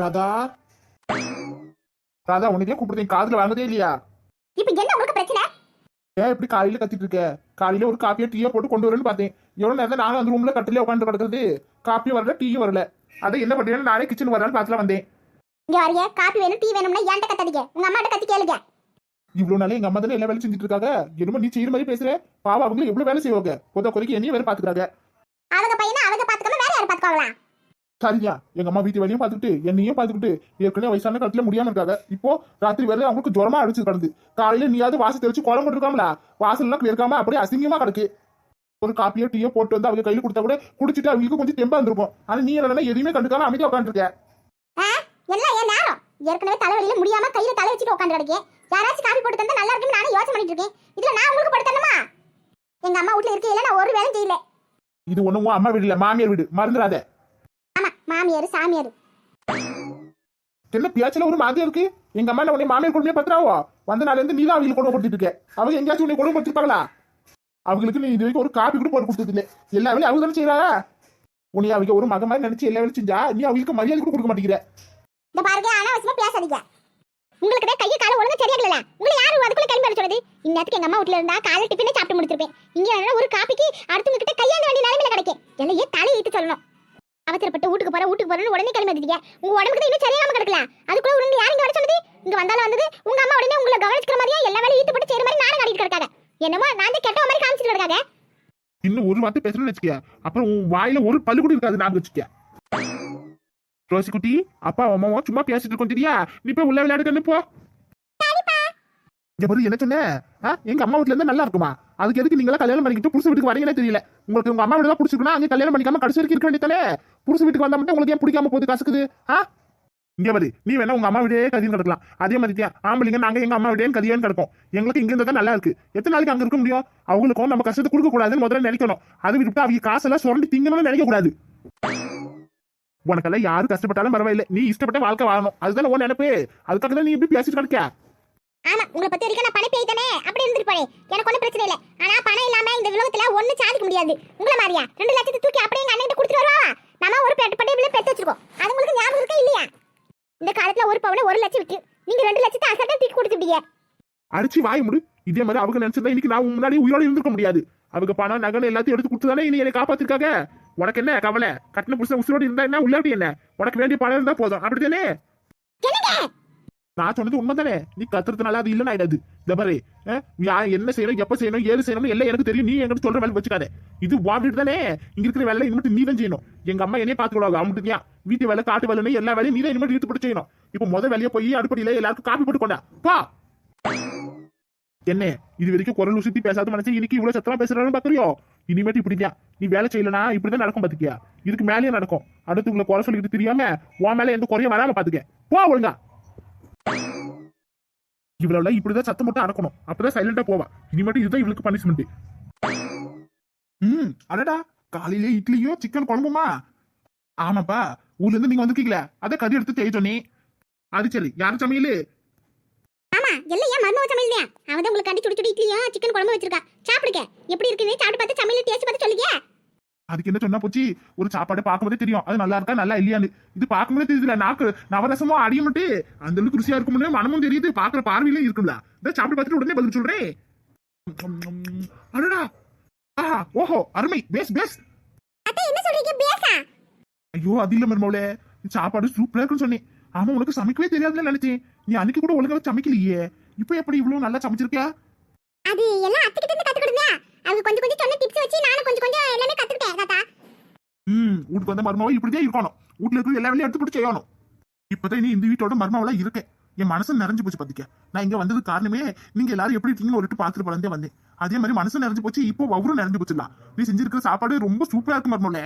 ராதா. ராதா உனக்கே கூப்பிடுறேன். காதுல வாங்குதே இல்லையா? இப்போ என்ன உங்களுக்கு பிரச்சனை? ஏன் இப்படி காலையில கத்திட்டு இருக்க? காலையில ஒரு காப்பியா டீயா போட்டு கொண்டு வரேன்னு பார்த்தேன். எவ்வளவு நேரம் நானும் அந்த ரூம்ல கட்டிலே உட்காந்து கிடக்குறது காப்பியும் வரல டீயும் வரல. அதை என்ன பண்றேன்னு நானே கிச்சன் வரலான்னு பார்த்துல வந்தேன். இங்க வரைய காப்பி வேணும் டீ வேணும்னா என்கிட்ட கத்தாதீங்க? உங்க அம்மாட்ட கத்தி கேளுங்க. இவ்வளவு நாளே எங்க அம்மா தானே எல்லா வேலையும் செஞ்சுட்டு இருக்காங்க? என்னமோ நீ செய்யற மாதிரி பேசுற. பாவம் அவங்க எவ்வளவு வேலை செய்வாங்க? கொத்த குறைக்கு என்னையும் வேலை பாத்துக்கிறாங்க அவங்க பையனை அவங்க பாத்துக்காம வேற யார் பாத்துக்கோங்களா சரியா? எங்க அம்மா வீட்டு வேலையும் பார்த்துக்கிட்டு என்னையும் பார்த்துக்கிட்டு ஏற்கனவே வயசான காலத்துல முடியாம இருக்காங்க இப்போ ராத்திரி வேற அவங்களுக்கு ஜுரமா அடிச்சு கிடந்து. காலையில நீயாவது வாசல் தெளிச்சு குளம் போட்டுருக்காங்களா வாசல் எல்லாம் இருக்காம அப்படியே அசிங்கமா கிடக்கு. ஒரு காப்பியோ டீயோ போட்டு வந்து அவங்க கையில கொடுத்தா கூட குடிச்சிட்டு அவங்களுக்கு கொஞ்சம் தெம்பா இருந்திருக்கும். ஆனா நீ என்னன்னா எதுவுமே கண்டுக்காம அமைதியா உட்காந்துருக்க? எல்லாம் என் நேரம். ஏற்கனவே தலைவலியில முடியாம கையில தலை வச்சுட்டு உட்காந்து கிடக்கேன் யாராச்சும் காப்பி போட்டு தந்தா நல்லா இருக்குன்னு நானும் யோசனை பண்ணிட்டு இருக்கேன். இதுல நான் உங்களுக்கு போட்டு தரணுமா? எங்க அம்மா வீட்ல இருக்கையில நான் ஒரு வேலையும் செய்யல. இது ஒண்ணும் அம்மா வீடு இல்ல மாமியார் வீடு. மறந்துடாத. மாமியார் சாமியார். என்ன பேச்சுல ஒரு மாதிரி இருக்கு? எங்க அம்மா என்ன உன்னை மாமியார் கொடுமையா பத்துறாவோ வந்த நாள்ல இருந்து நீ தான் அவங்களுக்கு கொண்டு கொடுத்துட்டு இருக்க. அவங்க எங்கேயாச்சும் உன்னை கொண்டு கொடுத்துருப்பாங்களா அவங்களுக்கு நீ இது வரைக்கும் ஒரு காப்பி கூட போட்டு கொடுத்தது இல்லை எல்லா வேலையும் அவங்க தானே செய்யறாங்க உன்னை அவங்க ஒரு மக மாதிரி நினைச்சு எல்லா வேலையும் செஞ்சா நீ அவங்களுக்கு மரியாதை கூட கொடுக்க மாட்டேங்கிற. இந்த பாருங்க அனாவசியமா பேசாதீங்க. உங்களுக்கு கையை கால ஒழுங்கா சரியா இல்ல உங்களை யாரு அதுக்குள்ள கிளம்பி வர சொல்றது? இந்நேரத்துக்கு எங்க அம்மா வீட்ல இருந்தா காலை டிஃபனே சாப்பிட்டு முடிச்சிருப்பேன். இங்க ஒரு காப்பிக்கு அடுத்தவங்க கிட்ட கையாந்த வேண்டிய நிலைமையில கிடைக்கும். எல்லாம் ஏன் தலை ஈட்டு சொல்லணும்? அவசரப்பட்டு வீட்டுக்கு போற வீட்டுக்கு போறேன்னு உடனே கிளம்பி வந்துட்டீங்க உங்க உடம்புக்கு இன்னும் சரியாம கிடக்கல. அதுக்குள்ள உடனே யார் இங்க வர சொன்னது? இங்க வந்தாலும் வந்தது? உங்க அம்மா உடனே உங்களை கவனிச்சுக்கிற மாதிரியே எல்லா வேலையும் ஈட்டு போட்டு செய்யற மாதிரி நானும் காட்டிட்டு கிடக்காங்க என்னமோ நான் தான் கெட்ட மாதிரி காமிச்சிட்டு கிடக்காங்க இன்னும் ஒரு வார்த்தை பேசணும்னு வச்சுக்கிய? அப்புறம் உன் வாயில ஒரு பல்லு கூட இருக்காது நான் வச்சுக்கிய ரோசி குட்டி அப்பா அம்மாவும் சும்மா பேசிட்டு இருக்கோம் தெரியா நீ போய் உள்ள விளையாடுக்கன்னு போ. இங்க பாரு என்ன சொன்ன? எங்க அம்மா வீட்டுல இருந்தா நல்லா இருக்குமா? அதுக்கு எதுக்கு நீங்களா கல்யாணம் பண்ணிக்கிட்டு புருஷ வீட்டுக்கு வரீங்கன்னே தெரியல. உங்களுக்கு உங்க அம்மா வீடு தான் பிடிச்சிருக்குன்னா அங்க கல்யாணம் பண்ணிக்காம கடைசி வரைக்கும் இருக்க வேண்டியதானே புருஷ வீட்டுக்கு வந்தா மட்டும் உங்களுக்கு ஏன் பிடிக்காம போகுது கசக்குது? ஆ? இங்க பாரு நீ வேணா உங்க அம்மா வீடே கதையும் கிடக்கலாம். அதே மாதிரி தான் ஆம்பளைங்க நாங்க எங்க அம்மா வீடே கதையும் கிடக்கும் எங்களுக்கு இங்க இருந்தா நல்லா இருக்கு. எத்தனை நாளைக்கு அங்க இருக்க முடியும்? அவங்களுக்கும் நம்ம கஷ்டத்தை கொடுக்க கூடாதுன்னு முதல்ல நினைக்கணும். அது விட்டு அவங்க காசெல்லாம் சுரண்டி திங்கணும்னு நினைக்க கூடாது. உனக்கெல்லாம் யாரு கஷ்டப்பட்டாலும் பரவாயில்லை. நீ இஷ்டப்பட்ட வாழ்க்கை வாழணும். அதுதானே உன் நினைப்பு. அதுக்காக தான் நீ எப்படி பேசிட்டு கிடக்க ஆமா உங்களை பத்தி வரைக்கும் நான் பணம் பேய்தானே அப்படி இருந்துட்டு போறேன். எனக்கு ஒன்றும் பிரச்சனை இல்லை. ஆனா பணம் இல்லாம இந்த உலகத்துல ஒண்ணும் சாதிக்க முடியாது. உங்களை மாதிரியா? ரெண்டு லட்சத்தை தூக்கி அப்படியே எங்க அண்ணன் கொடுத்துட்டு வருவா? நம்ம ஒரு பெட்ட பட்டை பிள்ளை பெற்று வச்சிருக்கோம். அது உங்களுக்கு ஞாபகம் இருக்கா இல்லையா? இந்த காலத்துல ஒரு பவுன ஒரு லட்சம் விட்டு நீங்க ரெண்டு லட்சத்தை அசட்டா தூக்கி கொடுத்துட்டீங்க அடிச்சு வாய் முடு. இதே மாதிரி அவங்க நினைச்சிருந்தா இன்னைக்கு நான் முன்னாடி உயிரோட இருந்திருக்க முடியாது. அவங்க பணம் நகை எல்லாத்தையும் எடுத்து கொடுத்துதானே இனி என்னை காப்பாத்திருக்காங்க? உனக்கு என்ன கவலை? கட்டின புருஷன் உசுரோடு இருந்தா என்ன? உள்ளாடி என்ன? உனக்கு வேண்டிய பணம் இருந்தா போதும். அப்படித்தானே? நான் சொன்னது உண்மைதானே? நீ கத்துறதுனால அது இல்லைன்னு ஆயிடாது. இந்த பாரு யா- என்ன செய்யணும் எப்ப செய்யணும் ஏது செய்யணும் எல்லாம் எனக்கு தெரியும். நீ என்கிட்ட சொல்ற வேலை வச்சுக்காத. இது வாங்கிட்டு தானே? இங்க இருக்கிற வேலை இனிமேட்டு நீ தான் செய்யணும். எங்க அம்மா என்னைய பாத்துக்கிடுவாங்க அவங்களுக்கு வீட்டு வேலை காட்டு வேலைன்னு எல்லா வேலையும் நீ தான் இனிமேட்டு இழுத்து செய்யணும். இப்போ முத வேலையை போய் அடுப்படியில எல்லாருக்கும் காப்பி போட்டு கொண்டா. பா. என்ன இது வரைக்கும் குரல் சுத்தி பேசாத மனசு இன்னைக்கு இவ்வளவு சத்தமா பேசுறான்னு பாக்குறியோ? இனிமேட்டு இப்படிதான் நீ வேலை செய்யலனா இப்படிதான் நடக்கும் பாத்துக்கியா? இதுக்கு மேலேயே நடக்கும். அடுத்து உங்களை குறை சொல்லிட்டு தெரியாம உன் மேல எந்த குறையும் வராம பாத்துக்க. போ ஒழுங்கா. இவ்வளவு இப்படிதான் சத்தம் மட்டும் அடக்கணும். அப்பதான் சைலண்டா போவா. இனிமேட்டு இதுதான் இவளுக்கு பனிஷ்மெண்ட் ம் அடடா காலையில இட்லியும் சிக்கன் குழம்புமா? ஆமாப்பா ஊர்ல இருந்து நீங்க வந்திருக்கீங்களே அதை கறி எடுத்து செய்ய சொன்னி. அது சரி யார் சமையல்? ஆமா எல்லாம் ஏன் மர்ம சமையல் இல்லையா அவன் தான் உங்களுக்கு கண்டி சுடி சுடி இட்லியும் சிக்கன் குழம்பு வச்சிருக்கா. சாப்பிடுங்க. எப்படி இருக்குன்னு சாப்பிட்டு பார்த்து சமையல் டேஸ்ட் பார்த்து சொல்லுங்க. அதுக்கு என்ன சொன்னா போச்சு ஒரு சாப்பாடு பார்க்கும்போதே தெரியும். அது நல்லா இருக்கா நல்லா இல்லையான்னு. இது பார்க்கும்போதே தெரியுதுல நாக்கு. நவரசமோ அடியும்ட்டு அந்த அளவுக்கு ருசியா இருக்கும்னு மனமும் தெரியுது பாக்குற பார்வையிலும் இருக்கும்ல. இதை சாப்பிட்டு பார்த்துட்டு உடனே பதில் சொல்றேன் அடடா. ஆஹா ஓஹோ அருமை. பேஸ் பேஸ். ஐயோ அது இல்ல மருமவளே சாப்பாடு சூப்பரா இருக்குன்னு சொன்னேன். ஆமா உனக்கு சமைக்கவே தெரியாதுன்னு நினைச்சேன். நீ அன்னைக்கு கூட ஒழுங்கா சமைக்கலையே. இப்போ எப்படி இவ்வளவு நல்லா சமைச்சிருக்கியா? அது எல்லாம் அத்தைக்கிட்ட இருந்து அவங்க கொஞ்சம் கொஞ்சம் சொன்ன டிப்ஸ் வீட்டுக்கு வந்த மருமாவை இப்படிதான் இருக்கணும். வீட்டுல இருக்கிற எல்லா வேலையும் எடுத்து போட்டு செய்யணும். இப்பதான் நீ இந்த வீட்டோட மருமாவளா இருக்க என் மனசு நிறைஞ்சு போச்சு பாத்திக்க. நான் இங்க வந்தது காரணமே நீங்க எல்லாரும் எப்படி இருக்கீங்கன்னு ஒரு பாத்துட்டு பழந்தே வந்தேன். அதே மாதிரி மனசு நிறைஞ்சு போச்சு இப்போ அவரும் நிறைஞ்சு போச்சுலாம் நீ செஞ்சிருக்கிற சாப்பாடு ரொம்ப சூப்பரா இருக்கு மருமவளே.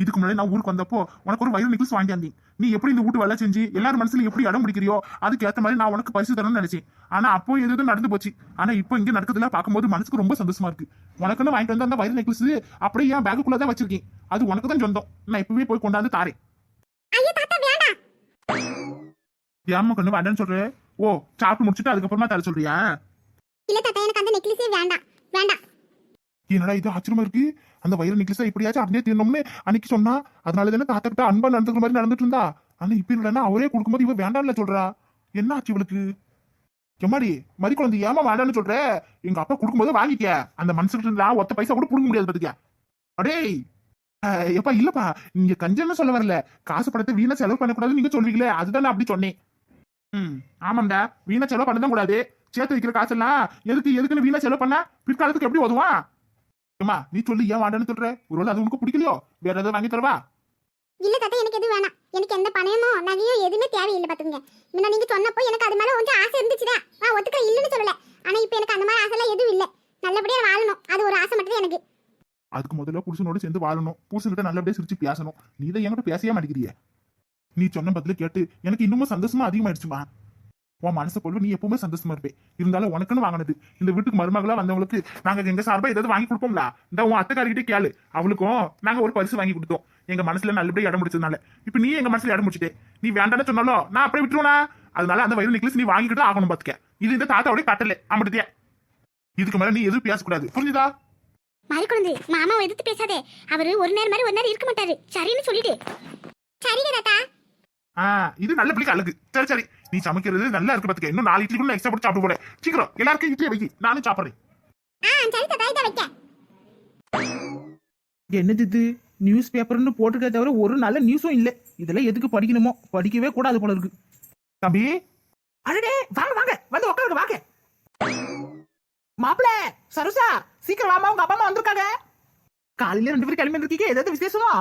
இதுக்கு முன்னாடி நான் ஊருக்கு வந்தப்போ உனக்கு ஒரு வயிறு நிக்கல்ஸ் வாங்கியாந்தி நீ எப்படி இந்த வீட்டு வேலை செஞ்சு எல்லாரும் மனசுல எப்படி இடம் பிடிக்கிறியோ அதுக்கு ஏத்த மாதிரி நான் உனக்கு பரிசு தரணும்னு நினைச்சேன். ஆனா அப்போ எது எதுவும் நடந்து போச்சு. ஆனா இப்போ இங்க நடக்குதுல பார்க்கும்போது மனசுக்கு ரொம்ப சந்தோஷமா இருக்கு. உனக்குன்னு வாங்கிட்டு வந்த அந்த வயிறு நெக்லஸ் அப்படியே என் பேக்குக்குள்ள தான் வச்சிருக்கேன். அது உனக்கு தான் சொந்தம். நான் இப்பவே போய் கொண்டாந்து தாரேன். ஏமா கண்ணு வேண்டான்னு சொல்றேன் ஓ சாப்பிட்டு முடிச்சுட்டு அதுக்கப்புறமா தர சொல்றியா? இல்ல தாத்தா எனக்கு அந்த நெக்லஸே வேண்டாம். வேண்டாம். என்னடா இது ஆச்சரியமா இருக்கு? அந்த வயிறு நெக்லஸா இப்படியாச்சும் அப்படியே தீரணும்னு அன்னைக்கு சொன்னா. அதனால தானே தாத்தா கிட்ட அன்பா நடந்துக்கிற மாதிரி நடந்துட்டு இருந்தா. ஆனா இப்ப இல்லைன்னா அவரே கொடுக்கும்போது இவ வேண்டாம்ல சொல்றா. என்ன ஆச்சு இவளுக்கு? எம்மாடி மறி குழந்தை ஏமா வேண்டாம்னு சொல்ற? எங்க அப்பா கொடுக்கும்போது வாங்கிக்க அந்த மனுஷன் இருந்தா ஒத்த பைசா கூட புடுங்க முடியாது பாத்துக்க அடேய்! எப்பா இல்லப்பா நீங்க கஞ்சன்னு சொல்ல வரல. காசு படத்தை வீணா செலவு பண்ணக்கூடாதுன்னு நீங்க சொல்வீங்களே அதுதான் நான் அப்படி சொன்னேன். ம் ஆமாம்டா வீணா செலவு பண்ணதான் கூடாது. சேர்த்து வைக்கிற காசெல்லாம் எதுக்கு எதுக்குன்னு வீணா செலவு பண்ணா பிற்காலத்துக்கு எப்படி உதவான் ஏம்மா நீ சொல்லி ஏன் வாண்டான்னு சொல்ற? ஒருவேளை அது உனக்கு பிடிக்கலையோ? வேற ஏதாவது வாங்கி தரவா? இல்ல தாத்தா எனக்கு எதுவும் வேணாம். எனக்கு எந்த பணமோ நகையோ எதுவுமே தேவையில்லை பாத்துங்க முன்ன நீங்க சொன்னப்போ எனக்கு அது மேல கொஞ்சம் ஆசை இருந்துச்சுதான் நான் ஒத்துக்க இல்லைன்னு சொல்லல. ஆனா இப்போ எனக்கு அந்த மாதிரி ஆசைலாம் எதுவும் இல்லை. நல்லபடியா வாழணும். அது ஒரு ஆசை மட்டும் எனக்கு. அதுக்கு முதல்ல புருஷனோட சேர்ந்து வாழணும். புருஷன்கிட்ட நல்லபடியா சிரிச்சு பேசணும். நீ தான் என்கிட்ட பேசவே மாட்டேங்கிறிய. நீ சொன்ன பதில கேட்டு எனக்கு இன்னமும் சந்தோஷமா அதிகமாயிடுச்சுமா? உன் மனசுக்குள்ள நீ எப்பவுமே சந்தோஷமா இருப்பே. இருந்தாலும் உனக்குன்னு வாங்கினது. இந்த வீட்டுக்கு மருமகளா வந்தவங்களுக்கு நாங்க எங்க சார்பா ஏதாவது வாங்கி கொடுப்போம்ல? இந்த உன் அத்தைக்காரிக்கிட்டே கேளு. அவளுக்கும் நாங்க ஒரு பரிசு வாங்கி கொடுத்தோம். எங்க மனசுல நல்லபடியா இடம் முடிச்சதுனால இப்ப நீ எங்க மனசுல இடம் முடிச்சிட்டே நீ வேண்டாம்னு சொன்னாலும் நான் அப்படியே விட்டுருவனா? அதனால அந்த வயிறு நெக்லஸ் நீ வாங்கிக்கிட்டு ஆகணும் பாத்துக்க. இது இந்த தாத்தாவோட கட்டல அம்பிடுத்தியா இதுக்கு மேல நீ எதுவும் பேசக்கூடாது. புரிஞ்சுதா? மாறி குழந்தை மாமாவை எதிர்த்து பேசாதே. அவரு ஒரு நேரம் மாதிரி ஒரு நேரம் இருக்க மாட்டாரு. சரின்னு சொல்லிட்டு. சரிங்க தாத்தா. இது நல்ல பிள்ளைக்கு அழகு. சரி சரி. நீ சமைக்கிறது நல்லா இருக்கு பாத்துக்க. இன்னும் நாலு இட்லி கூட எக்ஸ்ட்ரா போட்டு சாப்பிட்டு போறேன். சீக்கிரம். எல்லாருக்கும் இட்லியை வைக்கி நானும் சாப்பிடுறேன். ஆ சரி தாத்தா இதை வைக்க. என்னது இது? நியூஸ் பேப்பர்னு போட்டுக்க தவிர ஒரு நல்ல நியூஸும் இல்லை. இதெல்லாம் எதுக்கு படிக்கணுமோ? படிக்கவே கூடாது போல இருக்கு. தம்பி? அடடே வாங்க வாங்க. வந்து உட்காருங்க வாங்க. மாப்பிள சரோசா சீக்கிரம் வாமா உங்க அப்பா அம்மா வந்திருக்காங்க. காலையில ரெண்டு பேரும் கிளம்பி இருக்கீங்க ஏதாவது விசேஷமா?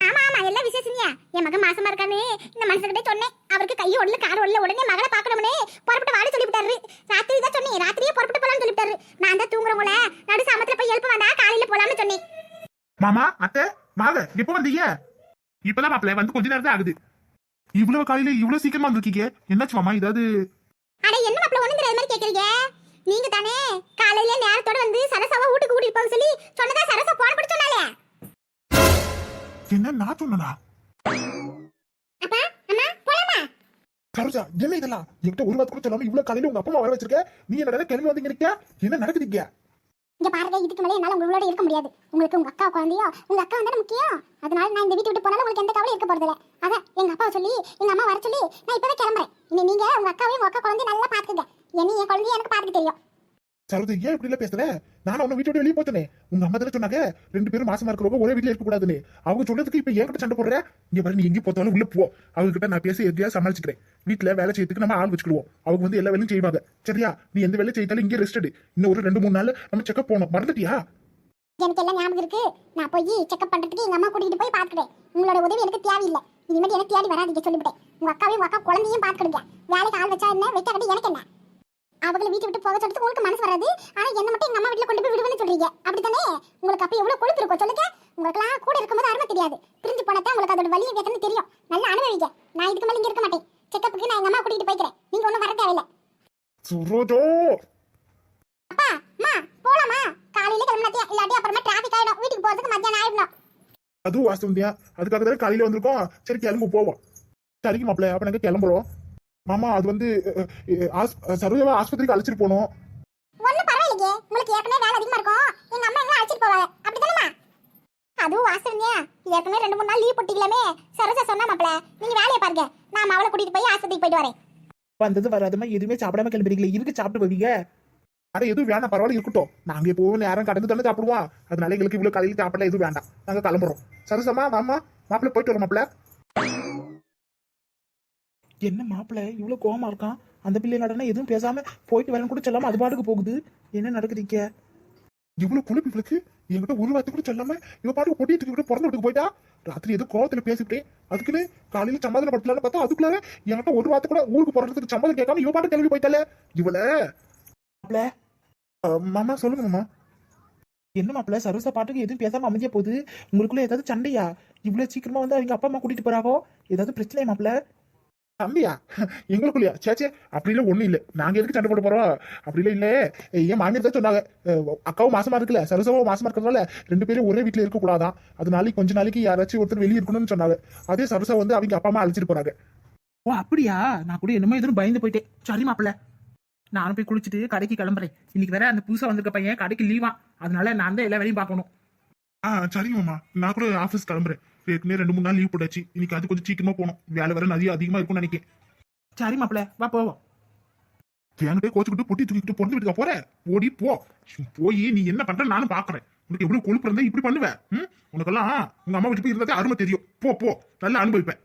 ஆமா ஆமா. எல்லாம் விசேஷம்யா? என் மகன் மாசமா இருக்கான்னு இந்த மனுஷன்கிட்ட சொன்னேன். அவருக்கு கை ஒடல கார் ஒடல உடனே மகளை பார்க்கணும்னே. புறப்பட்டு வாடி சொல்லிவிட்டாரு. ராத்திரி தான் சொன்னேன். ராத்திரியே புறப்பட்டு போலாம்னு சொல்லிவிட்டாரு. நான் தான் தூங்குறவங்கள நடு சாமத்துல போய் எழுப்ப வந்தா காலையில போலாம்னு சொன்னேன். மாமா அத்தை மாங்க எப்போ வந்தீங்க? இப்பதான் மாப்பிள்ள வந்து கொஞ்ச நேரம் தான் ஆகுது. இவ்வளவு காலையில இவ்வளவு சீக்கிரமா வந்திருக்கீங்க. என்னாச்சு மாமா ஏதாவது? அட என்ன மாப்பிள ஒண்ணு தெரியாத மாதிரி கேக்குறீங்க? நீங்க தானே காலையில நேரத்தோட வந்து சரசாவை வீட்டுக்கு கூட்டிட்டு போக சொல்லி சொன்னதா சரசா போன படி சொன்னாலே? என்ன நான் போலாமா? சரோஜா என்ன இதெல்லாம்? என்கிட்ட ஒரு வார்த்தை கூட சொல்லாம இவ்வளவு காலையில உங்க அப்பா வர வச்சிருக்க? நீ என்ன கிளம்பி வந்தீங்க நிக்க என்ன நடக்குதுங்க? இங்க பாருங்க இதுக்கு மேலே என்னால உங்களோட இருக்க முடியாது. உங்களுக்கு உங்க அக்கா குழந்தையோ உங்க அக்கா வந்தா முக்கியம். அதனால நான் இந்த வீட்டு விட்டு போனாலும் உங்களுக்கு எந்த கவலையும் இருக்க போறதில்ல. அதான் எங்க அப்பாவை சொல்லி எங்க அம்மா வர சொல்லி நான் இப்பவே கிளம்புறேன். இனி நீங்க உங்க அக்காவையும் உங்க அக்கா குழந்தைய நல்லா பாத்துக்கங்க என்ன என் குழந்தைய எனக்கு பாத்துக்க தெரியும். சரோஜா ஏன் இப்படி இல்ல பேசுற? நான் உன்னை வீட்டோட வெளியே போத்தனே உங்க அம்மா தானே சொன்னாங்க ரெண்டு பேரும் மாசமா இருக்கிறவங்க ஒரே வீட்டுல இருக்க கூடாதுன்னு அவங்க சொன்னதுக்கு இப்ப என்கிட்ட சண்டை போடுற? இங்க பாரு நீ எங்க போத்தாலும் உள்ள போ. அவங்க கிட்ட நான் பேசி எதையா சமாளிச்சுக்கிறேன். வீட்டுல வேலை செய்யறதுக்கு நம்ம ஆள் வச்சுக்கிடுவோம். அவங்க வந்து எல்லா வேலையும் செய்வாங்க. சரியா? நீ எந்த வேலை செய்தாலும் இங்கே ரெஸ்ட் எடு. இன்னும் ஒரு ரெண்டு மூணு நாள் நம்ம செக்அப் போனோம் மறந்துட்டியா? எனக்கு எல்லாம் ஞாபகம் இருக்கு. நான் போய் செக்அப் பண்றதுக்கு எங்க அம்மா கூட்டிட்டு போய் பாத்துக்கிறேன் உங்களோட உதவி எனக்கு தேவையில்லை. இனிமேல் எனக்கு தேடி வராதீங்க சொல்லிவிட்டேன். உங்க அக்காவையும் உங்க அக்கா குழந்தையும் பாத்துக்கிடுங்க. வேலைக்கு ஆள் வச்சா என்ன? வைக்க எனக்கு என்ன? அவங்களை வீட்டை விட்டு போக சொல்லிட்டு உங்களுக்கு மனசு வராது. ஆனா என்ன மட்டும் எங்க அம்மா வீட்டுல கொண்டு போய் விடுவேன்னு சொல்றீங்க. அப்படித்தானே? உங்களுக்கு அப்ப எவ்வளவு கொழுப்பு இருக்கும்? சொல்லுங்க. உங்களுக்குலாம் கூட இருக்கும்போது அருமை தெரியாது. பிரிஞ்சு போனதான் உங்களுக்கு அதோட வலியை வேதனை தெரியும். நல்லா அனுபவிங்க. நான் இதுக்கு மேல இங்க இருக்க மாட்டேன். செக்கப்புக்கு நான் எங்க அம்மா கூட்டிட்டு போய்க்கிறேன். நீங்க ஒண்ணும் வர தேவையில்லை. சுரோஜோ! அப்பா அம்மா போலாமா? காலையில கிளம்பினாத்தியா இல்லாட்டி அப்புறமா டிராபிக் ஆயிடும். வீட்டுக்கு போறதுக்கு மத்தியானம் ஆயிடணும். அதுவும் வாஸ்தவந்தியா அதுக்காக தானே காலையில வந்திருக்கோம். சரி கிளம்பு போவோம். சரிங்க மாப்பிள்ள. அப்ப நாங்க கிளம்புறோம். மாமா அது வந்து சரோஜாவை ஆஸ்பத்திரிக்கு அழைச்சிட்டு போனோம். ஒண்ணும் பரவாயில்லையே உங்களுக்கு ஏற்கனவே வேலை அதிகமா இருக்கும். எங்க அம்மா எங்களை அழைச்சிட்டு போவாங்க. அப்படிதானமா அதுவும் வாசல்யா ஏற்கனவே ரெண்டு மூணு நாள் லீவ் போட்டீங்களாமே. சரோஜா சொன்னா மாப்பிள நீங்க வேலையை பாருங்க. நான் அவளை கூட்டிட்டு போய் ஆஸ்பத்திரிக்கு போயிட்டு வரேன். வந்தது வராதமா எதுவுமே சாப்பிடாம கிளம்புறீங்களே. இருக்கு சாப்பிட்டு போவீங்க? அட எதுவும் வேண்டாம் பரவாயில்ல இருக்கட்டும். நாங்க எப்பவும் நேரம் கடந்து தானே சாப்பிடுவோம். அதனால எங்களுக்கு இவ்வளவு காலையில சாப்பிடல எதுவும் வேண்டாம். நாங்க கிளம்புறோம். சரசமா வாமா மாப்பிள்ள போயிட்டு வரோம் மாப்பிள்ள என்ன மாப்பிள? இவ்வளவு கோவமா இருக்கான். அந்த பிள்ளை நடனா எதுவும் பேசாம போயிட்டு வரேன்னு கூட சொல்லாம அது பாட்டுக்கு போகுது. என்ன நடக்குதுங்க இவ்வளவு குழப்பி இவளுக்கு. என்கிட்ட ஒரு வார்த்தை கூட சொல்லாம இவ பாட்டுக்கு விட்டு பிறந்த வீட்டுக்கு போயிட்டா? ராத்திரி ஏதோ கோவத்துல பேசிட்டேன் அதுக்குன்னு காலையில சமாதானம் படுத்தலாம்னு பார்த்தா அதுக்குள்ளார என்கிட்ட ஒரு வார்த்தை கூட ஊருக்கு போறதுக்கு சம்மதம் கேட்காம இவ பாட்டு கிளம்பி போயிட்டாலே இவள. மாப்பிள. அஹ், மாமா சொல்லுங்க மாமா. என்ன மாப்பிள? சரோசா பாட்டுக்கு எதுவும் பேசாம அமைதியா போகுது. உங்களுக்குள்ள ஏதாவது சண்டையா? இவ்வளவு சீக்கிரமா வந்து அவங்க அப்பா அம்மா கூட்டிட்டு போறாவோ? ஏதாவது பிரச்சனையா மாப்பிள? தம்பியா? எங்களுக்குள்ளயா சேச்சே அப்படிலாம் ஒண்ணும் இல்ல. நாங்க எதுக்கு சண்டை போட போறோம்? அப்படிலாம் இல்ல ஏன் மாமியார் தான் சொன்னாங்க. அக்காவும் மாசமா இருக்குல்ல சரசவும் மாசமா இருக்கிறதுனால ரெண்டு பேரும் ஒரே வீட்டுல இருக்க கூடாதான். அதனால கொஞ்ச நாளைக்கு யாராச்சும் ஒருத்தர் வெளியே இருக்கணும்னு சொன்னாங்க. அதே சரசா வந்து அவங்க அப்பா அம்மா அழைச்சிட்டு போறாங்க ஓ அப்படியா? நான் கூட என்னமோ எதுவும் பயந்து போயிட்டேன். சரி மாப்பிள நானும் போய் குளிச்சுட்டு கடைக்கு கிளம்புறேன். இன்னைக்கு வேற அந்த புதுசா வந்திருக்க பையன் கடைக்கு லீவா அதனால நான் தான் எல்லா வேலையும் பார்க்கணும். ஆ சரிங்க மாமா நான் கூட ஆபீஸ் கிளம்புறேன். ஏற்கனவே ரெண்டு மூணு நாள் லீவ் போட்டாச்சு. இன்னைக்கு அது கொஞ்சம் சீக்கிரமா போகணும். வேலை வேற நிறைய அதிகமா இருக்கும்னு நினைக்கிறேன் சரி மாப்பிள வா போவோம். என்கிட்ட கோச்சுக்கிட்டு பொட்டி தூக்கிட்டு பிறந்து வீட்டுக்கு போற? ஓடி போ. போய் நீ என்ன பண்ற? நானும் பாக்குறேன். உனக்கு எவ்வளவு கொழுப்பு இருந்தா இப்படி பண்ணுவேன் உனக்கெல்லாம் உங்க அம்மா வீட்டு போய் இருந்தாலே அருமை தெரியும். போ போ. நல்லா அனுபவிப்பேன்.